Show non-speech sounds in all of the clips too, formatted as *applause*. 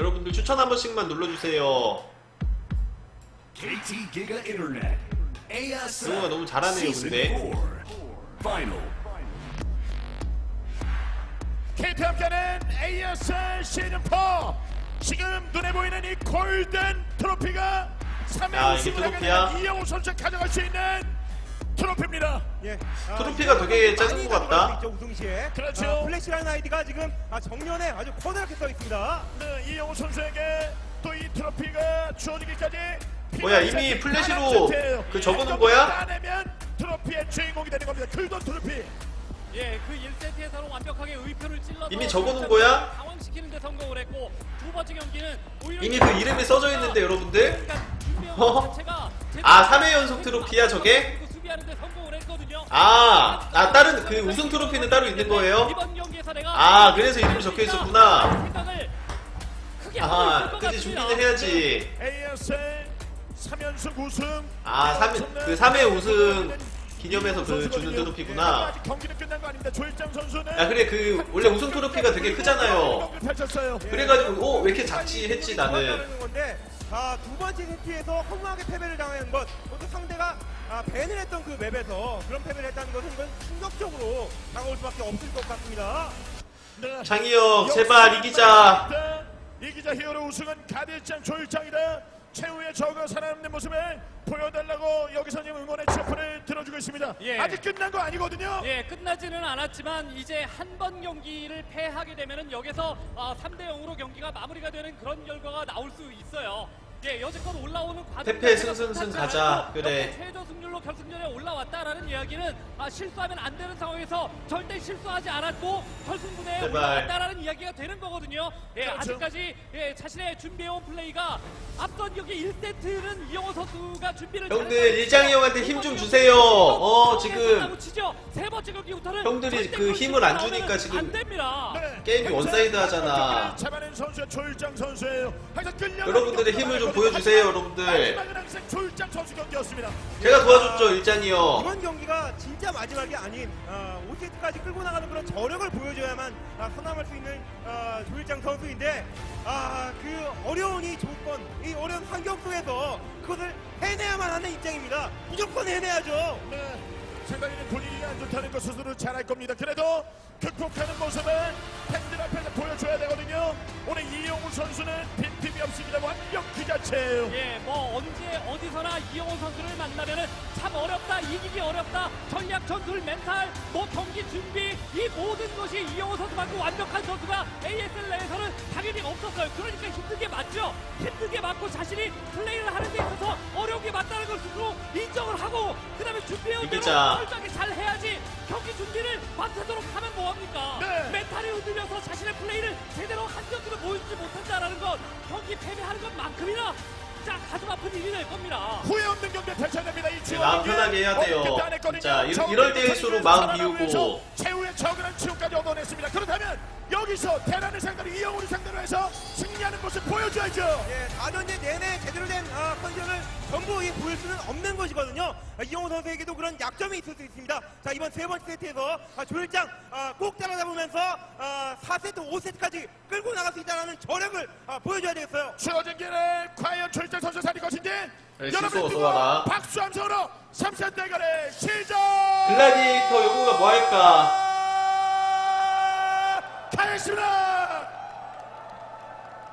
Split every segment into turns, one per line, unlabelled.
여러분들 추천 한 번씩만 눌러주세요.
KT Giga Internet. ASF.
승우가 너무 잘하네요, 근데.
4. Final.
KT 함께하는 ASL 시즌 4 지금 눈에 보이는 이 골든 트로피가 3회
야, 이게
우승을 하게 이영호 선수가 가져갈 수 있는 트로피입니다.
예. 아,
트로피가 되게 작은 것
가져갈
같다.
수 있죠, 우승 시에.
그렇죠.
아, 플래시라는 아이디가 지금 아, 정면에 아주 커다랗게 써 있습니다.
네, 이영호 선수에게 또 이 트로피가 주어지기까지
뭐야, 이미 플래시로. 그 적어놓은
한
거야?
따내면 트로피의 주인공이 되는 겁니다. 클돈 트로피.
예, 그 1세트에서는 완벽하게 의표를 찔러서
이미 적어놓은 거야?
당황시키는 데 성공을 했고 두 번째 경기는 오히려
이미 그 이름이 써져 있는데, 여러분들? 어?
것
아, 3회 연속 트로피야, 저게?
수비하는 데 성공을 했거든요.
아, 아, 다른 그 우승 트로피는 따로 있는 거예요?
이번 경기에서 내가
아, 그래서 이름이 적혀 있었구나.
생각을 크게 하고
아하,
있을 것
그지
같습니다.
준비는 해야지.
ASL 3연승 우승.
아, 3, 그 3회 우승 기념해서 그 주는.
예,
트로피구나.
아직 경기는 끝난 거 아닙니다. 조일장 선수는
야, 그래, 그, 원래 우승 트로피가 되게 크잖아요.
경기를 펼쳤어요.
그래가지고, 어, 왜 이렇게 작지 했지, 나는.
건데 아, 두 번째 세트에서 허무하게 패배를 당한 것, 그것도 상대가 아, 밴을 했던 그 맵에서 그런 패배를 했다는 것은 이건 충격적으로 다가올 수밖에 없을 것 같습니다.
네.
장희영, 제발 이기자.
이기자 히어로 우승은 가디장 조일장이다. 최후의 저가 살아남는 모습을 보여달라고 여기서 지금 응원의 취업을 들어주고 있습니다.
예.
아직 끝난 거 아니거든요.
예, 끝나지는 않았지만 이제 한 번 경기를 패하게 되면은 여기서 아, 3대 0으로 경기가 마무리가 되는 그런 결과가 나올 수 있어요. 예, 여지껏 올라오는 과정
승승승 가자. 그래.
최저 승률로 결승전에 올라왔다라는 이야기는 아, 실수하면 안 되는 상황에서 절대 실수하지 않았고
제발.
올라왔다라는 이야기가 되는 거거든요. 예,
그렇죠.
아직까지 예, 자신의 준비해온 플레이가 앞선 경기 1세트는 이영호 선수가 준비를
형들, 일장이 형한테 힘 좀 주세요. 어, 지금.
세 번째 경기부터는
형들이 그 힘을 안 주니까 지금
안 됩니다.
네.
게임이 원사이드 하잖아.
잡아낸 조일장 선수예요. 항상 끌려
여러분들의 힘을 좀 보여주세요, 여러분들.
마지막은 항상 조일장 선수 경기였습니다.
제가 도와줬죠, 일장이 형.
이번 경기가 진짜 마지막이 아닌 아, 5세트까지 끌고 나가는 그런 저력을 보여줘야만 아, 살아남을 수 있는 아, 조일장 선수인데 아, 그 어려운 이 조건, 이 어려운 환경 속에서 그것을 해내야만 하는 입장입니다. 무조건 해내야죠.
네. 생각에는 분위기가 안 좋다는 것 스스로 잘 알 겁니다. 그래도 극복하는 모습을 팬들 앞에서 보여줘야 되거든요. 오늘 이용우 선수는 빈틈이 없습니다. 완벽 그 자체예요.
예, 뭐 언제 어디서나 이영호 선수를 만나면은 참 어렵다, 이기기 어렵다, 전략 전술, 멘탈, 뭐 경기 준비 이 모든 것이 이영호 선수만큼 완벽한 선수가 ASL 내에서는 당연히 없었어요. 그러니까 힘든 게 맞죠. 힘든 게 맞고 자신이 플레이를 하는 데 있어서 어려운 게 맞다는 걸 스스로 하고 그다음에 준비해온 대로
이기자.
철저하게 잘 해야지 경기 준비를 밤새도록 하면 뭐합니까?
네.
멘탈이 흔들려서 자신의 플레이를 제대로 한 경기도 보여주지 못한다라는 건 경기 패배하는 것만큼이나 자 가슴 아픈 일이 될 겁니다.
후회 없는 경기 펼쳐야 됩니다. 이 지원
마음. 편하게 해야 돼요. 진짜 이럴- 이럴 때일수록 마음 비우고.
최후의 저그란 치욕까지 얻어냈습니다. 그렇다면 여기서 대란을 상대로 이영우를 상대로 해서 승리하는 모습 보여줘야죠.
예, 4년제 내내 제대로 된 아, 컨디션을 전부 이 보일 수는 없는 것이거든요. 아, 이영호 선수에게도 그런 약점이 있을 수 있습니다. 자, 이번 세 번째 세트에서 아, 조일장 아, 꼭 따라잡으면서 아, 4세트, 5세트까지 끌고 나갈 수 있다는 저력을 아, 보여줘야 되겠어요.
주어진 길을 과연 조일장 선수 살릴 것인지
네,
여러분
실수
뜨거운
어서와라.
박수 함성으로 3세트 대결의 시작!
글라디에이터 요구가 뭐 할까?
가겠습니다!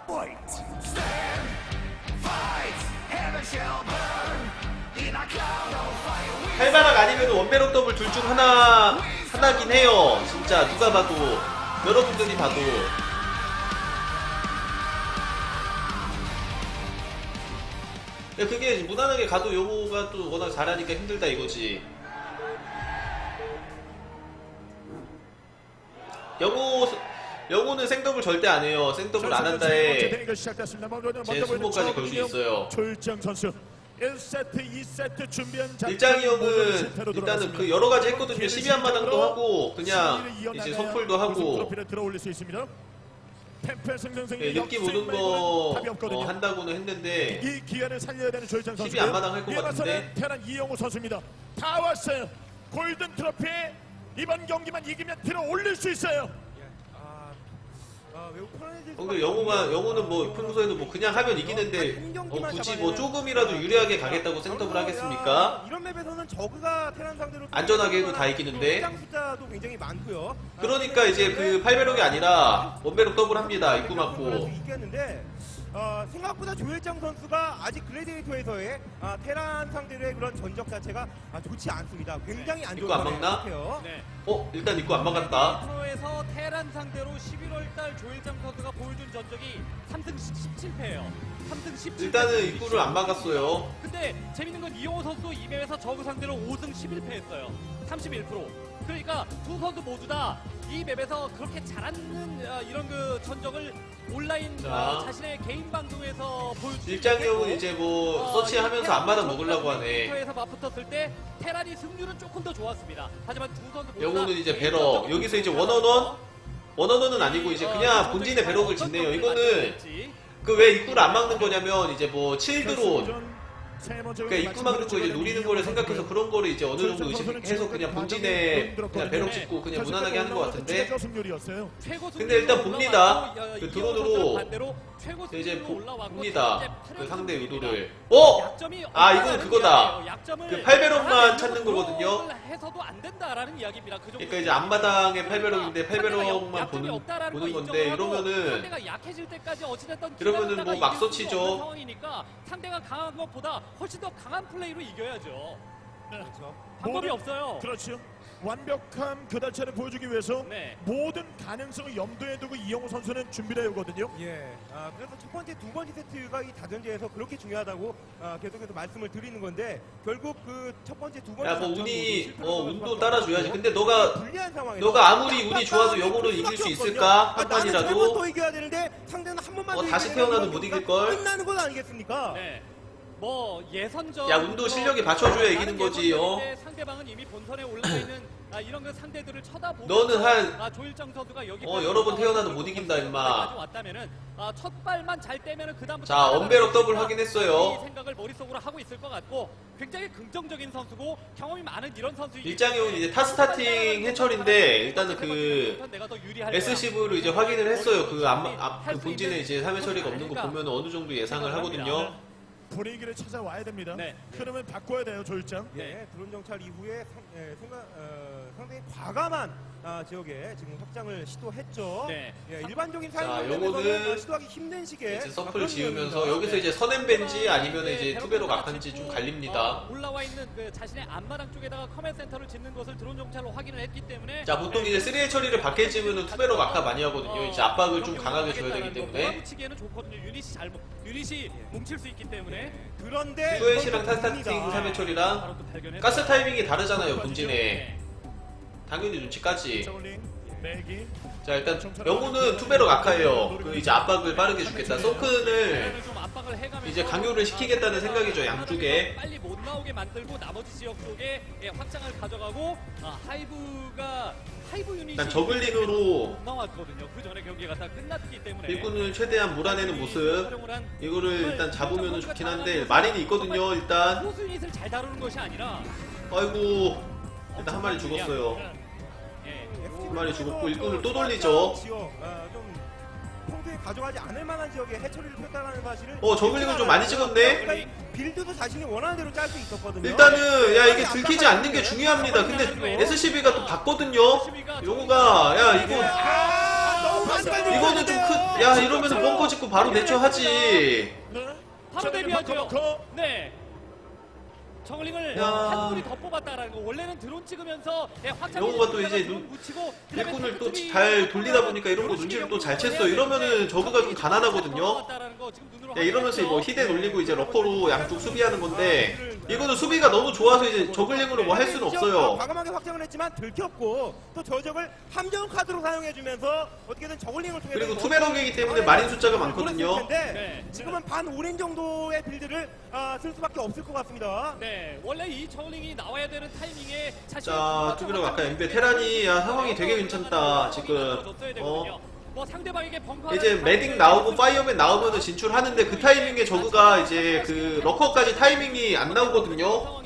Fight. Stand. Fight. Heaven shall burn. In a cloud of fire.
칼바락 아니면 원배럭 더블 둘 중 하나, 하나긴 해요. 진짜, 누가 봐도. 여러분들이 봐도. 야, 그게 무난하게 가도 요거가 또 워낙 잘하니까 힘들다 이거지. 영호, 영호는 생더블 절대 안 해요. 생더블 안 한다에 제 수모까지 걸 수 있어요.
조일장 선수 1세트, 2세트 준비한
일장이
모든
형은 일단은. 그 여러 가지 했거든요.
기회를
12한 마당도 하고, 그냥 이제 선풀도 하고, 예, 느낌 오는 거. 어, 한다고는 했는데,
이 기회를 살려야 되는 조일장 선수.
12 앞마당 할것
이에 맞서는
같은데.
테란 이영호 선수입니다. 다 왔어요. 골든 트로피 이번 경기만 이기면 들어 올릴 수 있어요.
아, 아, 아,
어, 근데 영호가
없는,
영호는 뭐
어,
평소에도 뭐 그냥 하면 이기는데 어, 굳이 뭐 조금이라도 유리하게 가겠다고 생각을 하겠습니까?
이런 맵에서는 저그가 테란 상대로
안전하게 해도 다 이기는데.
장 숫자도 굉장히 많고요. 아,
그러니까 이제 그 8배럭이 아니라 원배럭 더블 합니다. 입구 맞고.
어, 생각보다 조일장 선수가 아직 글래디에이터에서의 아, 테란 상대로의 그런 전적 자체가 아, 좋지 않습니다. 굉장히 안 좋은
입구 안
상황인
막나?
것 같아요.
네.
어 일단 입구 안 막았다.
프로에서 테란 상대로 11월달 조일장 선수가 보여준 전적이 3승 17패예요. 3승 17패.
일단은 입구를 안 막았어요.
근데 재밌는 건 이용호 선수 이맵에서 저그 상대로 5승 11패했어요. 31%. 그러니까 두 선수 모두 다 이 맵에서 그렇게 잘하는 어, 이런 그 전적을 온라인
자.
어, 자신의 개인 방송에서 보여주고
일장형은 이제 뭐 서치하면서 앞마당 먹으려고 하네.
에서 맞붙었을 때 테란이 승률은 조금 더 좋았습니다. 하지만 두 선수 모두 다
영호는 이제
개인
배럭. 여기서 이제 원원원? 원원원은 아니고 이제
어,
그냥
이
본진의 배럭을 짓네요. 이거는. 그 왜 입구를 안 막는 거냐면 이제 뭐 칠드론 그러니까 입구 막는 거 이제 노리는 거를 생각해서 그런 거를 이제 어느 정도 의식해서 그냥 본진에 그냥 배럭 짓고 그냥 무난하게 하는 것 같은데 근데 일단 봅니다. 그 드론으로
최고
이제 봅니다.
이제
그 상대. 의도를. 어? 아, 이건
없다라는
그거다. 그 팔배럭만
하나는
찾는 거거든요.
그.
그러니까 이제 앞마당에 8배럭인데
상대가
8배럭만
약점이 보는
보는
거
건데 이러면은 이러면은 뭐막
이길 수가
서치죠.
없는 상황이니까 상대가 강한 것보다 훨씬 더 강한 플레이로 이겨야죠.
그렇죠.
방법이
모든-
없어요.
그렇죠. 완벽한 교달차를 보여주기 위해서
네.
모든 가능성을 염두에 두고 이영호 선수는 준비를 해오거든요.
예. 아, 그래서 첫 번째, 두 번째 세트가 이 다전제에서 그렇게 중요하다고 아, 계속해서 말씀을 드리는 건데 결국 그 첫 번째, 두 번째
야 뭐 운이 어 운도 따라줘야지. 근데 너가
불리한 상황에서
너가 아무리 운이 좋아서
될
이길 수 있을까? 한
아,
번이라도?
세번 더 이겨야 되는데 상대는 한 번만
어,
더
다시
이기면
태어나도 못 이길 걸?
끝나는 건 아니겠습니까?
네. 뭐 예선전
야, 운도 실력이 받쳐줘야 이기는 거지, 어?
상대방은 이미 본선에 올라가 있는 *clears throat* 아, 이런 그 상대들을 쳐다보고
너는 한-
아, 조일장 선수가 여기
어, 여러 번 태어나도 못 이긴다, 임마.
왔다면은 아, 첫 발만 잘 떼면은 그다음부터
자, 언베럭 더블 확인했어요.
이 생각을 머릿속으로 하고 있을 것 같고 굉장히 긍정적인 선수고 경험이 많은 이런 선수
일장형은 이제 타 스타팅 해철인데 일단은 그 SCV로 이제 확인을 했어요. 그 앞, 앞, 그 본진에 이제 3회 처리가 없는 거 보면 어느 정도 예상을 하거든요.
분위기를 찾아와야 됩니다.
네.
흐름을 바꿔야 돼요, 조일장.
예, 드론 정찰 이후에 상, 예, 생각, 어, 상당히 과감한 아, 지역에 지금 확장을 시도했죠.
네.
예, 일반적인
자,
사용자에서는
요거는
시도하기 힘든 시기에
이제
아,
서플 지으면서. 여기서 이제 선엠벤지 아니면 이제 투배로 막한지 좀 갈립니다.
어, 올라와 있는 그 자신의 앞마당 쪽에다가 커맨 센터를 짓는 것을 드론 정찰로 확인을 했기 때문에
자, 보통 이제 3회 처리를 밖에 지으면 투배로 막하 많이 하거든요. 이제 압박을 좀 강하게 줘야 되기 때문에.
몰아붙이기에는 좋거든요. 유닛이 잘 뭉- 유닛이 뭉칠 수 있기 때문에
그런데
투엣이랑
이건 또
타스타팅
봅니다.
3회 처리랑. 가스 타이밍이 다르잖아요, 본진에.
네.
당연히 눈치까지.
내기.
자, 일단 영호는 투배로 막하예요. 그 이제 압박을 빠르게 주겠다.
해가면서
이제 강요를 시키겠다는 생각이죠, 양쪽에.
빨리 못 나오게 만들고 나머지 지역 쪽에 예, 확장을 가져가고 아, 하이브가 하이브 유닛이
일단 저글링으로
나왔거든요. 그 전에 경기가 다 끝났기 때문에
일꾼을 최대한 몰아내는 모습. 이거를 일단 잡으면 좋긴 한데 마린이 있거든요, 일단.
호수 유닛을 잘 다루는 것이 아니라
아이고 일단 한 마리 죽었어요.
예.
한 마리 죽었고 일꾼을 또 돌리죠.
아, 평소에 가져가지 않을 만한 지역에 해처리를 폈다는 사실을
어, 저글링을 좀 많이 찍었네?
빌드도 자신이 원하는 대로 짤 수 있었거든요.
일단은 야 이게 들키지 않는 게 중요합니다. 근데 SCB가 또 봤거든요. 용우가 야 이거
아, 너무 반대로
이거는 좀 큰. 야 이러면 벙커 짓고 바로 대처하지.
네.
바로
벙커.
네. 정글링을
야.
한 분이 더 뽑았다라는 거. 원래는 드론 찍으면서 예, 확장
영호가 또 이제
묻히고 그다음에
일꾼을 또탑잘 돌리다 보니까 이런 거 눈치를 또 잘 챘어요. 이러면은 저그가 좀 가난하거든요. 야 이러면서 뭐 히덴 올리고 이제 러커로 양쪽 수비하는 건데 이거는 수비가 너무 좋아서 이제 저글링으로 뭐 할 수는 없어요.
과감하게 확장을 했지만 들켰고 또 저적을 함정 카드로 사용해주면서 어떻게든 저글링을 통해서
그리고 투베럭이기 때문에 마린 숫자가 많거든요.
네.
지금은 반 올인 정도의 빌드를 아, 쓸 수밖에 없을 것 같습니다.
네, 원래 이 저글링이 나와야 되는 타이밍에 자신의
자, 투비럭 아까 엠베 테란이 야 상황이 되게 괜찮다 지금. 어
뭐 상대방에게
이제 매딩 나오고 파이어맨 나오면은 진출하는데 그 타이밍에 저그가 이제 그 러커까지 타이밍이 안 나오거든요.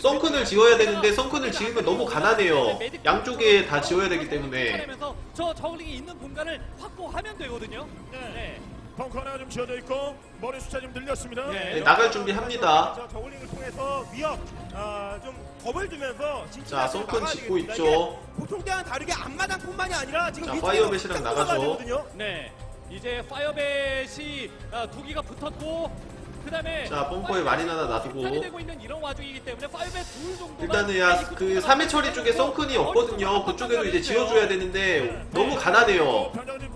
선큰을 지어야 되는데 선큰을 지으면 너무 가난해요. 양쪽에 다 지어야 되기 때문에.
저 저글링이 있는 공간을 확보하면 되거든요.
네.
네.
벙커 하나가 좀 지어져 있고 머리 숫자 좀 늘렸습니다.
네.
네, 나갈 준비합니다.
저 저울링을 통해서 위협 아, 좀 겁을 주면서 진짜
자, 송큰 짓고 있죠.
보통 때와는 다르게 앞마당뿐만이 아니라 지금
자,
쭉
나가죠.
들어가야 되거든요.
네. 이제 파이어벳이 아, 두 기가 붙었고 그다음에
자, 많이 하나 놔두고.
생산이 되고 있는 이런 와중이기 때문에 파이어벳 둘 정도만
일단은 야 그 3회 처리 쪽에 썬큰이 없거든요. 그쪽에도 이제 지어줘야 되는데 너무 가난해요.
병력이.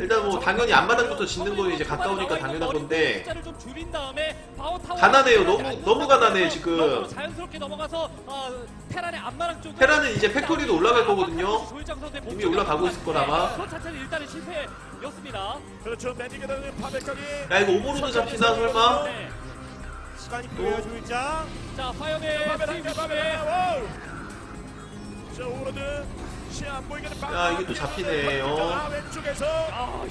일단 뭐 당연히 앞마당부터 짓는 건 이제 가까우니까 당연한 건데
숫자를 좀 줄인 다음에 파워 타워
가난해요. 너무- 너무 가난해, 지금.
자연스럽게 넘어가서 어, 테란의 앞마당 쪽
테란은 이제 팩토리도 올라갈 거거든요. 이미 올라가고 있을 거라마.
그것 자체는 일단은 실패 였습니다.
그렇죠. 매직에다 파백각이.
야 이거 오버로드 잡히나 설마?
네.
시간이 필요해요 조일장.
자 파이어벳
파벨
팀
한개 파벨
위쪽에
하나. 와우. 자 오로드 시야 안 보이게
야, 이게 또 잡히네요.
자, 왼쪽에서
아,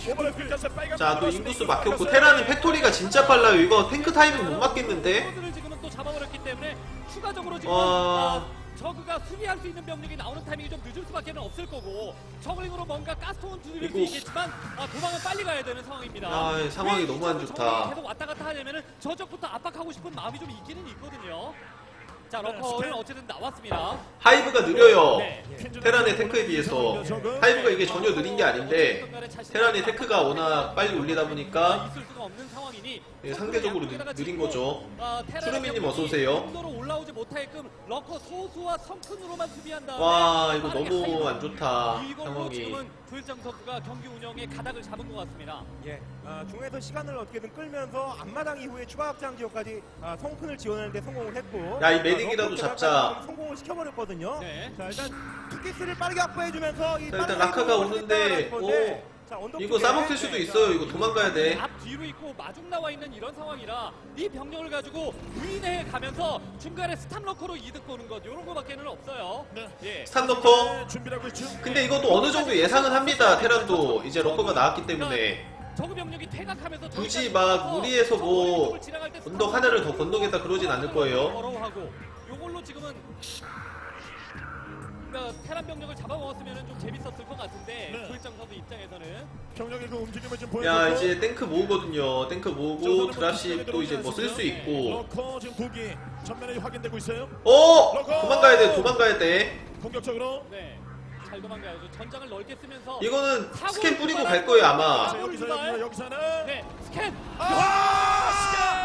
빨간.
자또 인구수 막혔고 테라는 팩토리가 진짜 빨라요. 이거 탱크 타이밍 못 맞겠는데?
코드를 지금은 또 잡아버렸기 때문에 추가적으로 지금
와.
어, 저그가 수비할 수 있는 병력이 나오는 타이밍이 좀 늦을 수밖에 는 없을 거고 저글링으로 뭔가 가스통은 두드릴 수
이거-
있겠지만 아, 도망은 빨리 가야 되는 상황입니다.
아, 상황이
왜
너무 안
이쪽으로
좋다.
저글링이 계속 왔다 갔다 하려면은 저쪽부터 압박하고 싶은 마음이 좀 있기는 있거든요. 자 러커는 어쨌든 나왔습니다.
하이브가 느려요.
네.
테란의 탱크에 비해서 하이브가 이게 전혀 느린 게 아닌데 테란의 테크가 워낙 빨리 올리다 보니까
있을 수가 없는 상황이니
예, 상대적으로 느- 느린 거죠.
아,
추루미님 어서 오세요.
정도로 올라오지 못하게끔 러커 소수와 성큰으로만 수비한 다음에
와 이거 너무. 안 좋다 상황이.
지금은 조일장 선수가 경기 운영에 가닥을 잡은 것 같습니다.
예, 아, 중에서 시간을 어떻게든 끌면서 앞마당 이후에 추가 확장 지역까지 아, 성큰을 지원하는데 성공을 했고
야, 이
아,
메딕이라도
럭커
잡자.
성공을 시켜버렸거든요.
네.
자 일단 투기스를 빠르게 확보해주면서 이
자, 일단
빠른
라카가 오는데,
건데,
오. 이거 싸먹힐 수도
네,
있어요
자,
이거 도망가야 돼
앞 뒤로 있고 마중 나와 있는 이런 상황이라 이 병력을 가지고 위내에 가면서 중간에 스탑 러커로 이득 보는 것 이런 거밖에는 없어요.
네.
예.
넣고
네.
근데 이것도 어느 정도 예상은 합니다 테란도 이제 러커가 나왔기 때문에
퇴각하면서
굳이 막 무리해서 뭐 언덕 하나를 더 건너겠다 그러진 않을 거예요.
그러니까 테란 병력을 잡아먹었으면 좀 재밌었을 것 같은데
네.
조일장 선수 입장에서는
경력의 그 움직임을 좀 보여주고.
야 이제 탱크 모으거든요 탱크 모으고 드랍십도 이제 뭐 쓸 수 있고
러커 지금 두기 전면에 확인되고 있어요.
어 도망가야 돼 도망가야 돼
공격적으로.
네. 잘 도망가야죠. 전장을 넓게 쓰면서
이거는 스캔 뿌리고 갈 거예요 아마
자, 여기서 여기 여기서 하나.
네 스캔
아!
잘 버티고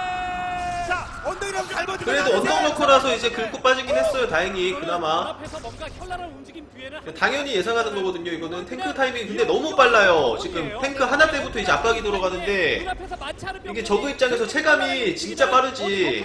그래도 언덕 러커라서 이제 긁고 빠지긴 했어요 다행히 그나마 당연히 예상하는 거거든요 이거는 탱크 타이밍 근데 너무 빨라요 지금 탱크 하나 때부터 이제 압박이 들어가는데 이게 저그 입장에서 체감이 진짜 빠르지.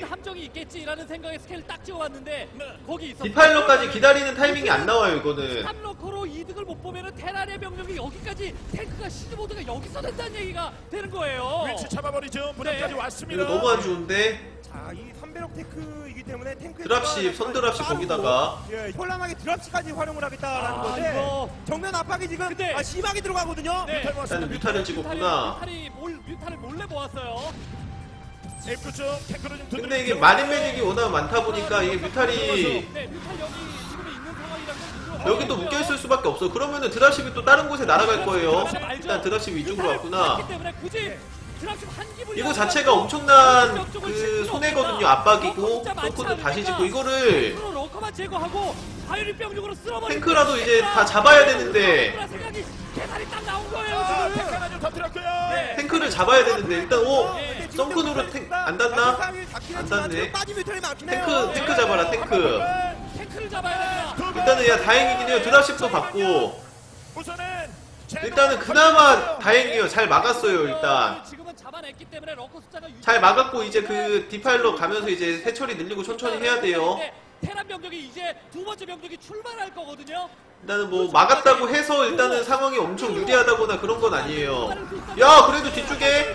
있어.
디파일러까지 기다리는 타이밍이 안 나와요 이거는
3러커로 이득을 못 보면은 테란의 병력이 여기까지 탱크가 시즈보드가 여기서 된다는 얘기가 되는 거예요.
위치 잡아버리죠. 무덤까지
네.
왔습니다.
이거 너무 안 좋은데
자이 3배럭 테크이기 때문에 탱크
드랍십, 선드랍십 거기다가.
예, 현란하게 드랍십까지 활용을 하겠다라는
아,
건데
이거.
정면 압박이 지금
근데-
아, 심하게 들어가거든요.
네.
뮤탈.
일단은 뮤탈을 찍었구나
뮤탈이 몰 뮤탈을 몰래 모았어요.
쪽 탱크를 좀
근데 이게 마린 매직이 워낙 많다 보니까 이게 뮤탈이
네, 뮤탈 여기 지금 있는 상황이라서
여기 또 묶여있을 수밖에 없어 그러면은 드랍십이 또 다른 곳에 날아갈 거예요 일단 드랍십이 이쪽으로 왔구나
때문에 굳이 드랍십 한 기분
이거 자체가 엄청난 그 손해거든요 압박이고 덩크도 다시 짓고 이거를 탱크라도 이제 다 잡아야 되는데.
아. 탱크.
네.
탱크를 잡아야 되는데 일단 오
네.
썬큰으로 탱, 안 닿나? 안 닿네. 탱크. 탱크 잡아라 탱크. 일단은 야 다행이긴 해요 드랍십도 받고
우선은
일단은 그나마 다행이에요. 잘 막았어요 일단. 잘 막았고 이제 그 디파일러 가면서 이제 세처리 늘리고 천천히 해야 돼요.
테란 병력이 이제 두 번째 병력이 출발할 거거든요.
일단은 뭐 막았다고 해서 일단은 상황이 엄청 유리하다거나 그런 건 아니에요. 야 그래도 뒤쪽에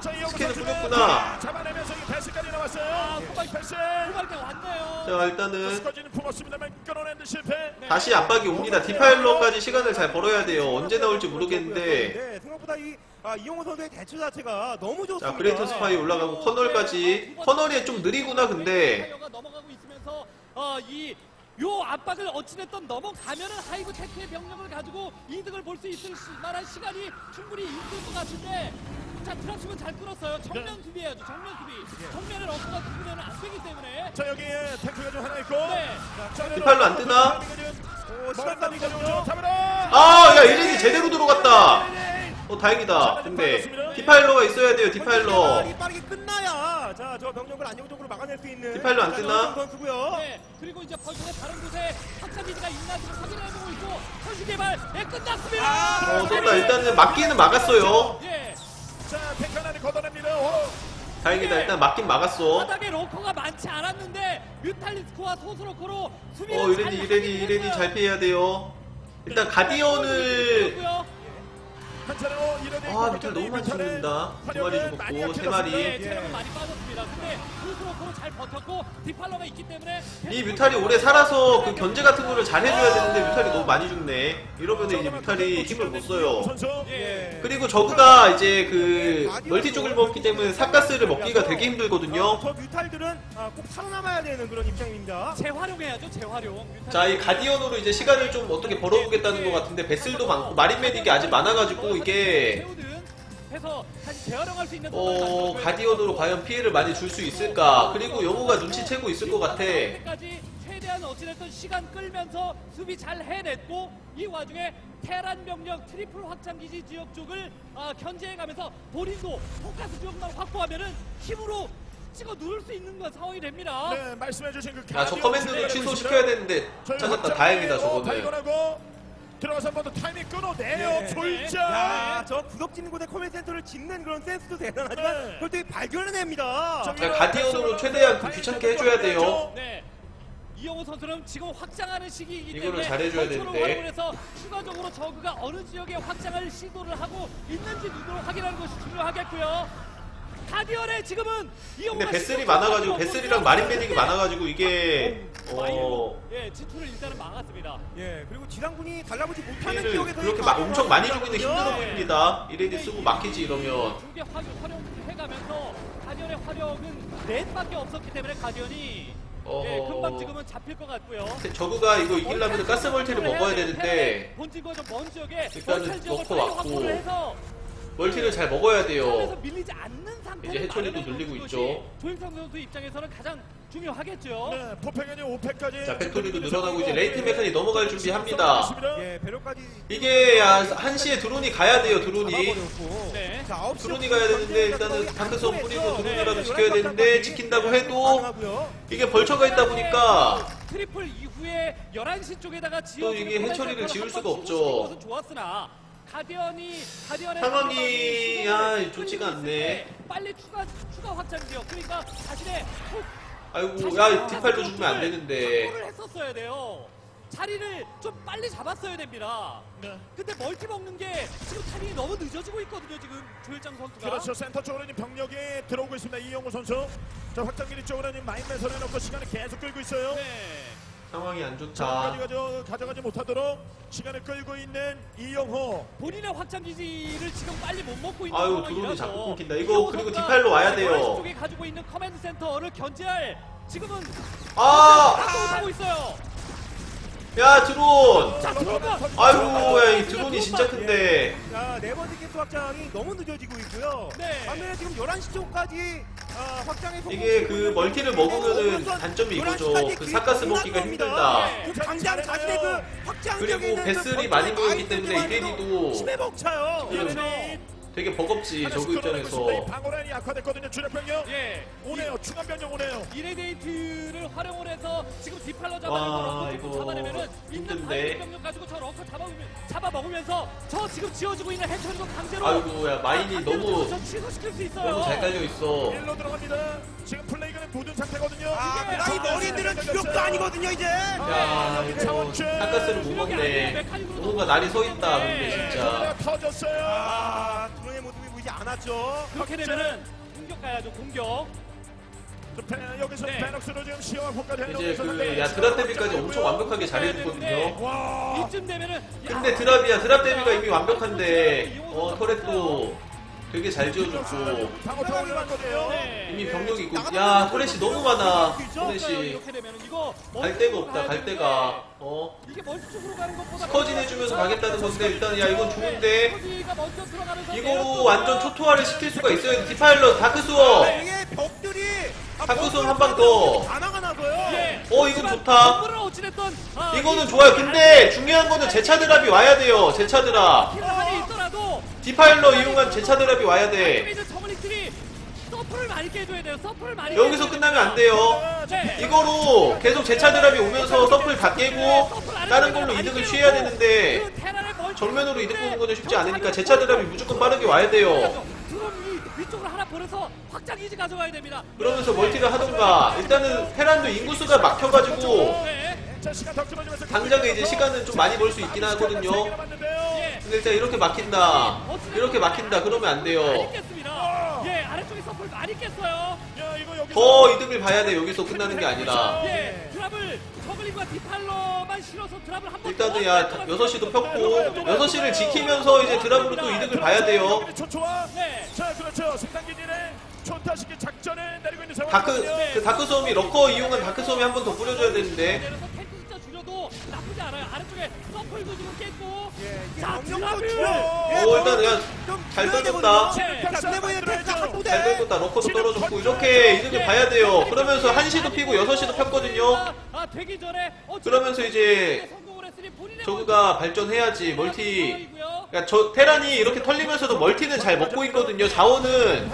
스캔을 뿌렸구나.
잡아내면서 이 패스까지
아,
나왔어요.
코바이
패스.
후발 때 왔네요.
자 일단은
스커지는 품었습니다만 끌어내는 실패.
다시 압박이 옵니다 디파일러까지 시간을 잘 벌어야 돼요 언제 나올지 모르겠는데
네, 생각보다 이 아, 이용호 선수의 대처 자체가 너무 좋습니다.
자 그레이터 스파이 올라가고 커널까지 커널이 좀 느리구나 근데
타이어가 넘어가고 있으면서 어, 이요 압박을 어찌됐든 넘어가면은 하이브 테크의 병력을 가지고 이득을 볼 수 있을 시- 만한 시간이 충분히 있을 것 같은데 자 드랍십은 잘 끌었어요 정면
네.
수비해야죠 정면 수비 정면을 엉뚱한 수비는 안 되기 때문에
자 여기에 탱크가 좀 하나 있고.
네.
자,
뒷팔로 안 뜨나?
오,
시간. 잡으라.
아, 야, 이린이 제대로 들어갔다. 어, 다행이다. 근데 디파일러가 있어야 돼요. 디파일러.
빠르게 빠르게 끝나야 자저 병력을 안정적으로 막아낼 수 있는
디팔로 안
자,
뜨나?
선수고요.
네 그리고 이제 벌써 다른 곳에 기지가 있나 지금 확인해보고 있고 선수 개발 네 끝났습니다
아,
어, 쏜다. 일단은 막기는 막았어요.
예
자 탱크 하나를 걷어냅니다. 오.
다행이다. 일단 막긴 막았어.
바닥에 로커가 많지 않았는데 뮤탈리스크와 소스로커로 수비를
어, 이레디,
잘
이레디, 이레디. 잘 피해야 돼요. 일단 가디언을 아, 밑에 너무 많이 죽는다. 두 마리 죽었고, 세 마리.
네, 체력은 많이 빠졌습니다. 근데 소스로커로 잘 버텼고 디팔러가 있기 때문에
이 뮤탈이 오래 살아서 그 견제 같은 거를 잘 해줘야 되는데 뮤탈이 너무 많이 죽네. 이러면 이제 뮤탈이 힘을 못 써요.
선수.
예.
그리고 저그가 이제 그 멀티 쪽을 먹기 때문에 삭가스를 먹기가 되게 힘들거든요.
어, 저 뮤탈들은 아, 꼭 살아남아야 되는 그런 입장입니다.
재활용해야죠, 재활용.
자, 이 가디언으로 이제 시간을 좀 어떻게 벌어보겠다는 것 같은데 베슬도 많고 마린 메딕이 아직 많아가지고 이게
세우든 해서 다시 재활용할 수 있는
어 가디언으로 과연 피해를 많이 줄 수 있을까? 그리고 영호가 눈치채고 있을 것 같아.
까지 최대한 어찌됐든 시간 끌면서 수비 잘 해냈고 이 와중에 테란 병력 트리플 확장 기지 지역 쪽을 아, 견제해가면서 본인도 포커스 지역만 확보하면은 힘으로 찍어 누를 수 있는 건 상황이 됩니다.
네 말씀해주신 그.
아, 저 커맨드도 취소시켜야 되는데 찾았다. 다행이다 저거는.
들어가서 한 번 더 타이밍 끊어내요.
네.
졸자.
야, 저 구석 짓는 곳에 커맨 센터를 짓는 그런 센스도 대단하지만
네.
그걸 되게 발견해냅니다.
자, 가디언으로 최대한 그 귀찮게 해줘야 돼요.
네. 이영호 선수는 지금 확장하는 시기이기
이거를
때문에
잘해줘야
컨트롤
되는데.
활용해서 추가적으로 저그가 어느 지역에 확장을 시도를 하고 있는지 눈으로 확인하는 것이 중요하겠고요. 가디언의 지금은
근데 베슬이 많아가지고 베슬이랑 마린 메딕이 많아가지고 이게
마인으로 어예 진출을 일단은 막았습니다.
예, 그리고 지상군이 달라붙지 못하는
피해를
지역에서
그렇게 마- 엄청 많이 주고 있는 힘들어 보입니다. 이레디 쓰고 막히지 이러면.
두개 활용 해 가면서 가디언의 활용은 넷밖에 없었기 때문에 가디언이
어허.
예, 금방 지금은 잡힐 것 같고요.
저그가 이거 이기려면 가스 멀티를 먹어야 되는데
본진과 좀먼 지역에
일단은 넣고 왔고. 멀티를 잘 먹어야 돼요.
밀리지 않는
이제
마련해놓는
늘리고 있죠.
조일성 선수 입장에서는 가장 중요하겠죠.
네, 포팩이 5팩까지.
자, 팩토리도 늘어나고 이제 레이트 메칸이 넘어갈 준비합니다.
예, 배로까지
이게 아, 1시에 드론이 가야 돼요, 드론이.
잡아버렸고.
네.
자, 9시
드론이 가야 되는데 일단은 다크섬 뿌리고 드론이라도 지켜야 되는데 지킨다고 해도 이게 벌처가 있다 보니까
트리플 이후에 11시 쪽에다가 지어
이게 해처리를 지울 수가 없죠.
좋았으나 가디언이 가디언의
상황이, 야,
상황이
좋지가 않네.
때 빨리 추가 추가 확장 지역 그러니까 자신의 톡
아이고 야 디팔도 죽으면 안 되는데
했었어야 돼요. 자리를 좀 빨리 잡았어야 됩니다.
네.
근데 멀티 먹는 게 지금 타이밍이 너무 늦어지고 있거든요. 지금 조일장 선수가.
그렇죠. 센터 쪽으로 지금 병력이 들어오고 있습니다. 이영호 선수. 저 확장기리 쪽으로 지금 마인 매설해 놓고 시간을 계속 끌고 있어요.
네.
상황이 안
자,
좋다.
가져, 가져가지 못하도록 시간을 끌고 있는 이영호.
본인의 확장 기지를 지금 빨리 못 먹고 있는
아유,
상황이라서
드론이 자꾸 끊긴다. 이거
이영호
그리고
선수가
디팔로 와야 돼요.
11시 쪽에 가지고 있는 커맨드 센터를 견제할 지금은
아!
다 못하고 있어요.
야 드론!
자.
아이고 야 이 드론이 진짜 큰데
자, 네 번째 개수 확장이 너무 늦어지고 있고요.
네.
반면에 지금 11시 쪽까지 아, 확장에
이게 그 멀티를 먹으면은 단점이 이거죠. 그 사가스 먹기가 힘들다.
네.
그 당장 자신의 그 확장
그리고 베슬이
그
많이 모이기 때문에 이레디도
심해 벅차요.
그렇죠.
되게 버겁지 저그 입장에서
방어란이 약화됐거든요. 주력 병력.
예.
오네요. 추가 병력 오네요.
이레데이트를 활용을 해서 지금 디팔러
와,
잡아내고 잡아내면은 있는
힘든데.
바이오 병력 가지고 저 러커 잡아먹으면 잡아먹으면서 저 지금 지어지고 있는 해처리도 강제로
아이고 야 마인이 너무
저 취소시킬 수 있어요.
너무 잘 깔려 있어.
일로 들어갑니다. 지금 플레이가 묻은 상태거든요.
아,
이게
아,
머리들은
네,
주력도
네,
아니거든요, 이제.
야
여기
이거. 사가스를 못 먹네. 뭔가 날이 서 있다 근데 진짜.
터졌어요.
보이지 않았죠.
그렇게 되면은 공격 가야죠 공격.
좀 배- 여기서
네.
베럭스로 지금 시험까지
이제 그 야 드랍 데뷔까지 엄청 완벽하게 잘해줬거든요.
와.
이쯤 되면은
근데 드랍이야 드랍 데뷔가 이미 완벽한데 어 터렛도 되게 잘 지어줬고.
네.
이미 병력이 있고. 야 토레시 너무 많아.
네,
토레시.
이렇게 되면 이거
갈 데가 없다 갈 데가. 어?
이게 멀티 쪽으로 가는 것보다
스커진 해주면서 가겠다는 건데 일단 야 이건 좋은데.
스커지가 먼저 들어가는 선
이거로 완전 초토화를 시킬 수가 있어요. 디파일러 다크스워
이게 벽들이 아,
탁구선 한방 더.
다 나가나서요.
예.
어, 이건 좋다.
아,
이거는
이
좋아요. 근데 중요한 거는 제차 드랍이 와야 돼요. 제차 드랍 디파일러 이용한 제차 드랍이 와야 돼
이제 저글링들이 서프를 많이 깨줘야 돼요. 서프를 많이
여기서
깨줘야
끝나면 안. 돼요
네.
이거로 계속 제차 드랍이 오면서 서플 다 깨고 다른 걸로 이득을 취해야 되는데
그
정면으로 이득 보는 거는 쉽지
저
않으니까 제차 드랍이 무조건 빠르게 와야 돼요
위, 위쪽으로 하나 보내서 확장 기지 가져가야 됩니다.
그러면서 멀티를 하던가 일단은 테란도 인구수가 막혀가지고
네.
당장에 이제 시간은 좀 많이 벌 수 있긴 하거든요
예.
근데 일단 이렇게 막힌다. 이렇게 막힌다. 그러면 안 돼요.
예, 아래쪽에 서플 많이 깼어요.
야 이거 여기서
더 이득을 봐야 돼 여기서 끝나는 게 아니라.
예, 드랍을 저글링과 디팔러만 실어서 드랍을 한번
일단은 야 6시도 폈고 6시를 지키면서 이제 드랍으로 또 이득을 봐야 돼요.
초초와.
네.
자 그렇죠. 생산기지는 초타시키 작전을 내리고 있는 상황
다크 그 다크 소음이 러커 이용한 다크 소음이 한 번 더 뿌려줘야 되는데.
탱크 숫자 줄여도 나쁘지 않아요. 아래쪽에 지금 깼고.
예,
자,
병력도
드랍을.
줄여. 예,
오, 일단 야, 좀잘 던졌다.
자.
잘 긁었다 러커도 떨어졌고 이렇게 이득을 봐야 돼요 그러면서 1시도 피고 6시도 폈거든요
아, 되기 전에 어,
그러면서 이제
성공을 했으니 본인의
저그가 발전해야지 멀티
상황이고요.
그러니까 저 테란이 이렇게 털리면서도 멀티는 잘 먹고 있거든요 자원은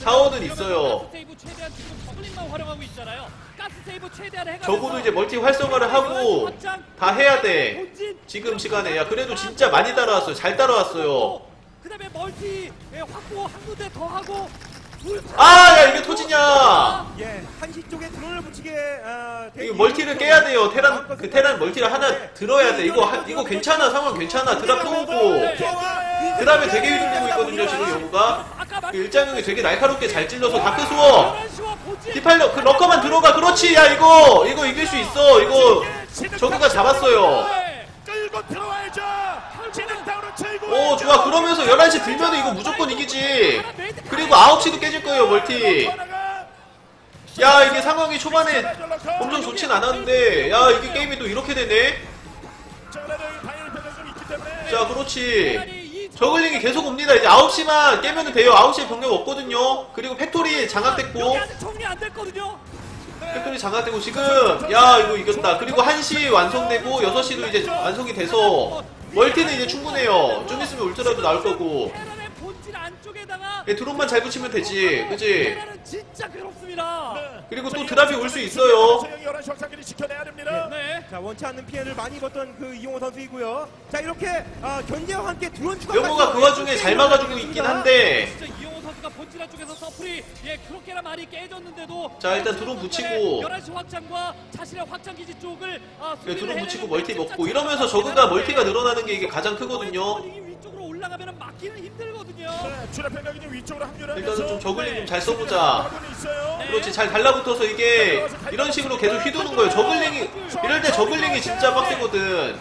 자원은 있어요
가스 세이브 최대한 지금 저글링만 활용하고 있잖아요.
적어도 이제 멀티 활성화를 하고 다 해야 돼. 지금 시간에. 야 그래도 진짜 많이 따라왔어요. 잘 따라왔어요.
그다음에 멀티 예, 확보 한 군데 더 하고 둘
아 야 이게 터지냐?
예, 한시 쪽에 드론을 붙이게 어, 돼
이거 멀티를 깨야 돼요. 테란 그 테란 멀티를 하나 들어야 돼. 이거 하- 이거 괜찮아. 상황 괜찮아. 드랍 또 오고 드랍에 되게 휘둘리고 있거든요 지금
아까
그 일장형이 되게 날카롭게 잘 찔러서 다크 수어.
11시와 본진
디팔러 그 럭커만 들어가. 그렇지. 야 이거 이거 이길 수 있어. 이거 저그가 잡았어요
네.
끌고 들어와야죠 진흙탕으로 채고
오 좋아 그러면서 11시 들면 이거 무조건 이기지. 그리고 9시도 깨질 거예요 멀티. 야 이게 상황이 초반에 엄청 좋진 않았는데 야 이게 게임이 또 이렇게 되네.
자
그렇지. 저글링이 계속 옵니다. 이제 9시만 깨면 돼요. 9시에 병력 없거든요. 그리고 팩토리 장악됐고. 팩토리 장악되고 지금 야 이거 이겼다. 그리고 1시 완성되고 6시도 이제 완성이 돼서 멀티는 이제 충분해요. 좀 있으면 울트라도 나올 거고 드론만 잘 붙이면 되지 그지
진짜 괴롭습니다.
그리고 또 드랍이 올 수 있어요.
11시 확장기를 지켜내야 됩니다
네.
자 원치 않는 피해를 많이 입었던 그 이용호 선수이고요. 자 이렇게 아, 견제와 함께 드론 추가.
명호가 그 와중에 잘 막아주고 있긴 한데
진짜 이용호 선수가 본진 안쪽에서 서플이 예 그렇게나 많이 깨졌는데도
자, 일단 드론 붙이고.
11시 확장과 자신의 확장 기지 쪽을 아,
예, 드론 붙이고 멀티 먹고
잘
이러면서 저그가 멀티가 늘어나는 게 이게 가장 크거든요
쪽으로 올라가면 막기는 힘들거든요.
네, 주력 병력이 좀 위쪽으로 합류를
일단은 좀 저글링 좀잘
네,
써보자
하고는 있어요.
네.
그렇지 잘 달라붙어서 이게 이런 식으로 계속 휘두는 거예요 저글링이 이럴 때 저글링이 진짜 빡세거든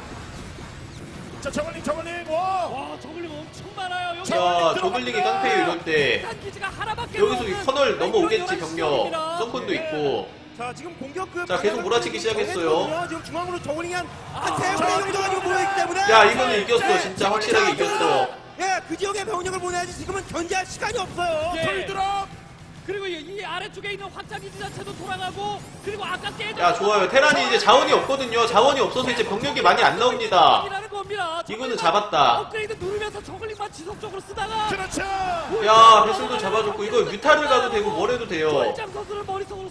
자 저글링 저글링 와
와 저글링 엄청 많아요. 여기
자 저글링이 깡패예요 이럴 때
확장 기지가 하나밖에
여기서 이
없는
커널 넘어오겠지 병력
시간입니다.
썬콘도 있고
자 지금 공격 그.
자, 계속 몰아치기 시작했어요.
정했거든요. 지금 중앙으로 저울링이
아,
한한세 군데 정도 가 지금 모여있기 때문에.
야 이거는 이겼어
네,
진짜 확실하게 이겼어
예, 그 지역에 병력을 보내야지 지금은 견제할 시간이 없어요.
예.
돌드롭
그리고 이, 이 아래쪽에 있는 확장 기지 자체도 돌아가고 그리고 아까 깨져
야 좋아요 테란이 이제 자원이 없거든요 자원이 없어서 이제 병력이 많이 안 나옵니다
이라는 겁니다.
이거는 잡았다.
업그레이드 누르면서 저글링만 지속적으로 쓰다가
그렇죠
야 배슬도 잡아줬고 이거 뮤탈을 가도 되고 뭘 해도 돼요
조일장 선수를 머릿속으로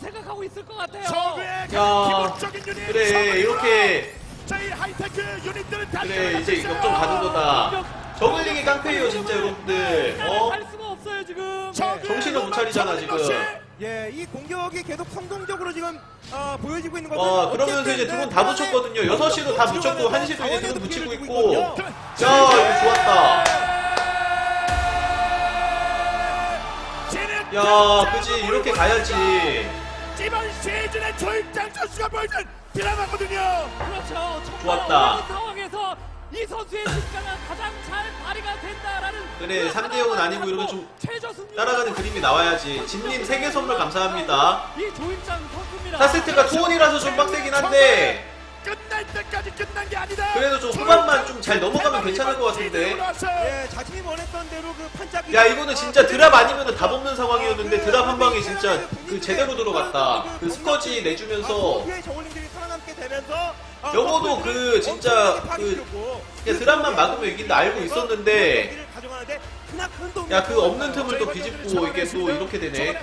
것 같아요.
야,
기본적인 유닛
그래 이렇게
하이테크 유닛들은 다
그래 이제
들어갔어요.
역전 가는 거다 저글링이 깡패예요 진짜 여러분들 어?
할 수가 없어요 지금.
저그의
정신을 못 차리잖아, 지금.
예, 이 공격이 계속 성공적으로 지금 어, 보여지고 있는 것은
어 그러면서 이제 드론 다 붙였거든요 6시도 다 붙였고 1시도 이제 드론 붙이고 있고 야 이거 좋았다 야 그지 이렇게 가야지
이번 시즌의 조일장 선수가 보여준 드라마거든요
그렇죠. 정말
좋았다.
어려운 상황에서 이 선수의 진가가 가장 잘 발휘가 된다라는
그래,
그
3대
하나만
0은 아니고 이러면 좀
최저 승리
따라가는 그림이 나와야지. 진님 세개 선물 감사합니다.
이 조일장 선수입니다.
4세트가 투원이라서 좀 빡세긴 한데
끝날 때까지 끝난 게 아니다.
그래도 좀 후반만 좀 잘 넘어가면 괜찮을 것 같은데.
네.
예, 자신이 원했던 대로 그 판짜기.
야 이거는 진짜 드랍 아니면 답 없는 상황이었는데 드랍 한 방에 진짜 그 제대로 들어갔다. 그 내주면서
의 저울링들이 살아남게 되면서 아,
영어도 그 진짜 그 드랍만 막으면 이긴다 알고 있었는데 야 그 없는 틈을 또 비집고 이게 또 이렇게 되네.